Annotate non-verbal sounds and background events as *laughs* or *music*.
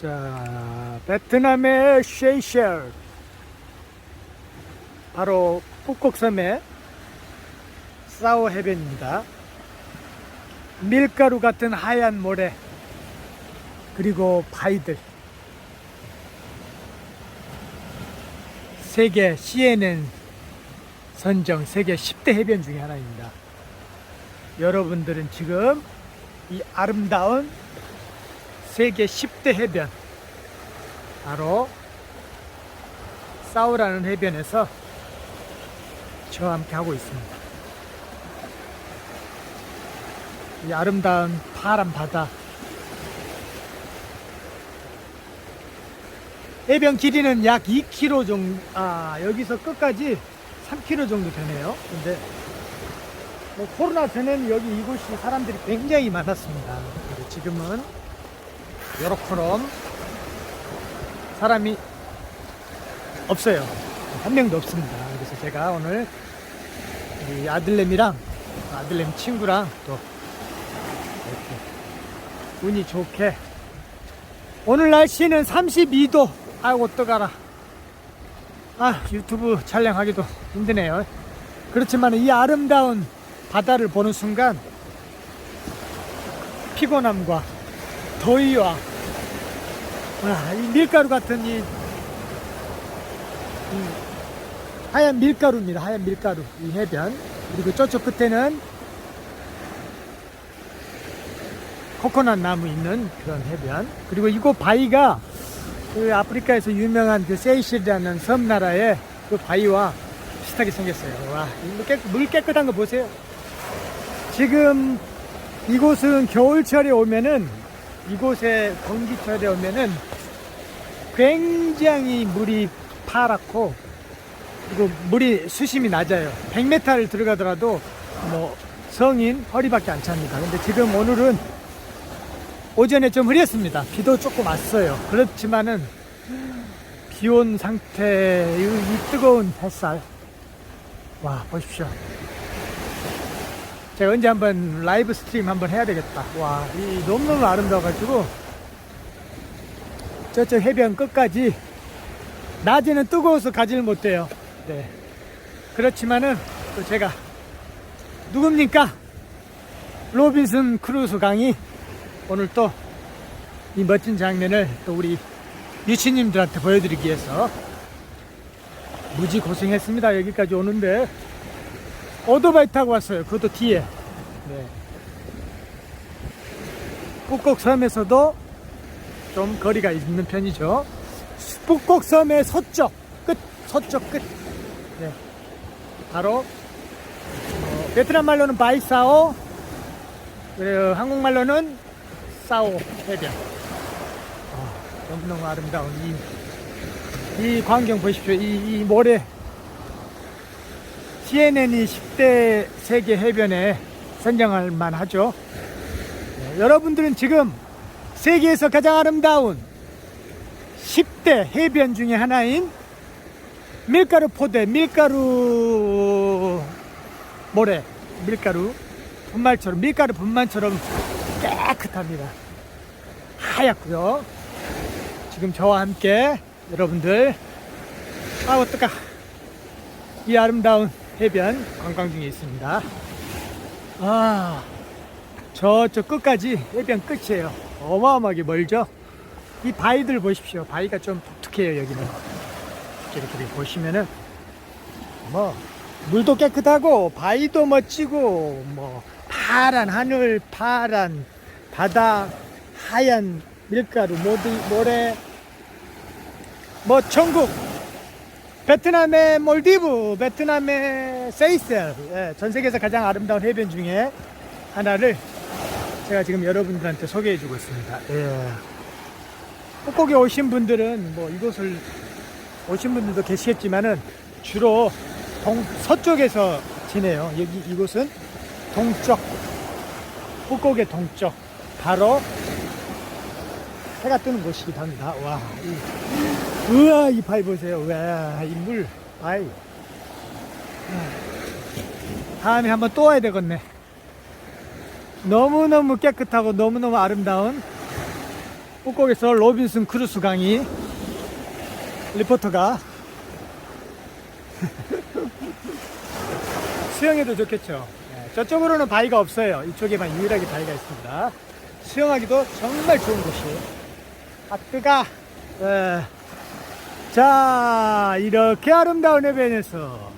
자, 베트남의 쉐이셸. 바로 북곡섬의 사오 해변입니다. 밀가루 같은 하얀 모래, 그리고 바위들. 세계 CNN 선정 세계 10대 해변 중에 하나입니다. 여러분들은 지금 이 아름다운 세계 10대 해변 바로 싸우라는 해변에서 저와 함께 하고 있습니다. 이 아름다운 파란 바다 해변 길이는 약 2km 정도 아 여기서 끝까지 3km 정도 되네요. 근데 뭐 코로나 전에는 여기 이곳이 사람들이 굉장히 많았습니다. 지금은 요렇게럼 사람이 없어요. 한 명도 없습니다. 그래서 제가 오늘 이 아들내미랑 아들내미 친구랑 또 이렇게 운이 좋게 오늘 날씨는 32도 아이고 어떡하라 아 유튜브 촬영하기도 힘드네요 그렇지만 이 아름다운 바다를 보는 순간 피곤함과 더위와 아, 이 밀가루 같은 이, 이 하얀 밀가루입니다. 하얀 밀가루 이 해변 그리고 저쪽 끝에는 코코넛 나무 있는 그런 해변 그리고 이곳 바위가 그 아프리카에서 유명한 그 세이실이라는 섬나라의 그 바위와 비슷하게 생겼어요. 와, 물 깨끗한 거 보세요. 지금 이곳은 겨울철에 오면은 이곳에 건기철에 오면은 굉장히 물이 파랗고 그리고 물이 수심이 낮아요. 100m를 들어가더라도 뭐 성인 허리밖에 안 찹니다. 근데 지금 오늘은 오전에 좀 흐렸습니다. 비도 조금 왔어요. 그렇지만은 비온 상태, 이, 이 뜨거운 햇살. 와, 보십시오. 제가 언제 한번 라이브 스트림 한번 해야 되겠다. 와, 이 너무너무 아름다워가지고 저쪽 해변 끝까지 낮에는 뜨거워서 가지를 못해요. 네. 그렇지만은 또 제가 누굽니까? 로빈슨 크루즈 강이 오늘 또 이 멋진 장면을 또 우리 유치님들한테 보여드리기 위해서 무지 고생했습니다. 여기까지 오는데 오토바이 타고 왔어요. 그것도 뒤에. 네. 북곡섬에서도 좀 거리가 있는 편이죠. 북곡섬의 서쪽 끝, 서쪽 끝. 네. 바로 어, 베트남 말로는 바이사오, 그리고 한국말로는 사오 해변. 아, 너무너무 아름다운 이, 이 광경 보십시오. 이, 이 모래. CNN이 10대 세계 해변에 선정할 만하죠. 네, 여러분들은 지금 세계에서 가장 아름다운 10대 해변 중에 하나인 밀가루 포대, 밀가루 모래, 밀가루 분말처럼, 밀가루 분말처럼 깨끗합니다. 하얗고요. 지금 저와 함께 여러분들, 아, 어떡하. 이 아름다운 해변 관광 중에 있습니다. 아, 저쪽 끝까지 해변 끝이에요. 어마어마하게 멀죠? 이 바위들 보십시오. 바위가 좀 독특해요, 여기는. 이렇게, 이렇게 보시면은, 뭐, 물도 깨끗하고, 바위도 멋지고, 뭐, 파란 하늘, 파란 바다, 하얀 밀가루, 모래, 뭐, 천국, 베트남의 몰디브, 베트남의 세이셀, 예, 전 세계에서 가장 아름다운 해변 중에 하나를 제가 지금 여러분들한테 소개해 주고 있습니다. 예. 북곡에 오신 분들은 뭐 이곳을 오신 분들도 계시겠지만은 주로 동 서쪽에서 지내요. 여기 이곳은 동쪽, 북곡의 동쪽, 바로 해가 뜨는 곳이기도 합니다. 와, 이, 우와, 이 바위 보세요. 우와, 이 물, 바위. 다음에 한번 또 와야 되겠네. 너무너무 깨끗하고 너무너무 아름다운 꾹꾹에서 로빈슨 크루스 강이 리포터가 *laughs* 수영해도 좋겠죠. 예, 저쪽으로는 바위가 없어요. 이쪽에만 유일하게 바위가 있습니다. 수영하기도 정말 좋은 곳이에요. 아 뜨가. 예. 자 이렇게 아름다운 해변에서